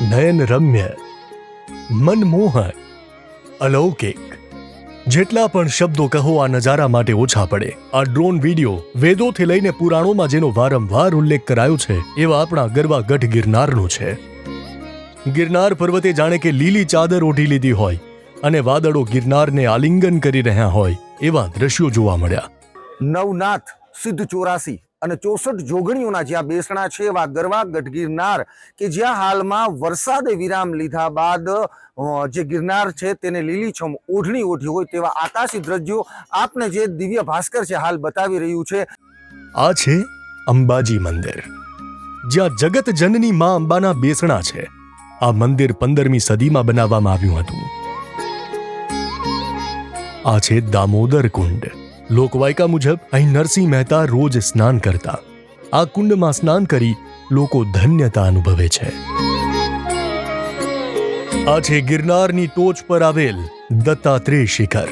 નયન રમ્ય, મનમોહક, અલૌકિક. જેટલા પણ શબ્દો કહો, આ નજારા માટે ઓછા પડે. આ ડ્રોન વીડિયો વેદોથી લઈને પુરાણોમાં જેનો વારંવાર ઉલ્લેખ કરાયો છે, એવા આપણા ગરવા ગઢ ગિરનારનો છે. ગિરનાર પર્વતે જાણે કે લીલી ચાદર ઓઢી લીધી હોય અને વાદળો ગિરનારને આલિંગન કરી રહ્યા હોય, એવા દ્રશ્યો જોવા મળ્યા. નવનાથ સિદ્ધ ચોરાસી અને ચોસઠ જોગણીઓના જ્યાં બેસણા છે એવા ગરવા ગઢ ગિરનાર કે જ્યાં હાલમાં વરસાદે વિરામ લીધા બાદ જે ગિરનાર છે તેને લીલીછમ ઓઢણી ઓઢી હોય તેવા આકાશી દ્રશ્યો આપને જે દિવ્ય ભાસ્કર છે હાલ બતાવી રહ્યું છે. આ છે અંબાજી મંદિર. જ્યાં જગત જનની માં અંબાના બેસણા છે. આ મંદિર પંદરમી સદીમાં બનાવવામાં આવ્યું હતું. આ છે દામોદર કુંડ. લોકવાયકા મુજબ અહીં નરસિંહ મહેતા રોજ સ્નાન કરતા. આ કુંડમાં સ્નાન કરી લોકો ધન્યતા અનુભવે છે. આ છે ગિરનારની ટોચ પર આવેલ દત્તાત્રેય શિખર.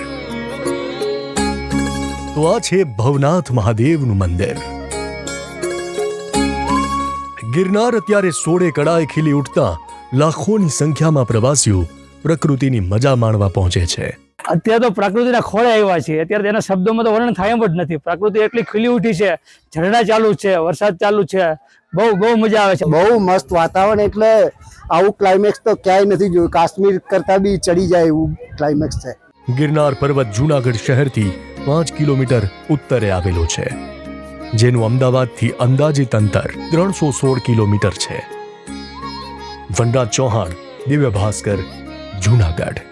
તો આ છે ભવનાથ મહાદેવનું મંદિર. ગિરનાર અત્યારે સોળે કળાએ ખીલી ઉઠતા લાખોની સંખ્યામાં પ્રવાસીઓ પ્રકૃતિની મજા માણવા પહોંચે છે. અત્યારે તો પ્રકૃતિના ખોળે આવ્યા છે અત્યારે તેના શબ્દોમાં તો વર્ણન થાય એમ જ નથી. પ્રકૃતિ એટલી ખીલી ઉઠી છે. ઝરણા ચાલુ છે. વરસાદ ચાલુ છે. બહુ બહુ મજા આવે છે. બહુ મસ્ત વાતાવરણ એટલે આવું ક્લાઇમેક્સ તો ક્યાંય નથી જોયું. કાશ્મીર કરતા બી ચડી જાય એવું ક્લાઇમેક્સ છે. ગિરનાર પર્વત જૂનાગઢ શહેરથી પાંચ કિલોમીટર ઉત્તરે આવેલો છે જેનું અમદાવાદથી અંદાજિત અંતર ત્રણસો સોળ કિલોમીટર છે. Vanraj Chauhan Divya Bhaskar Junagadh.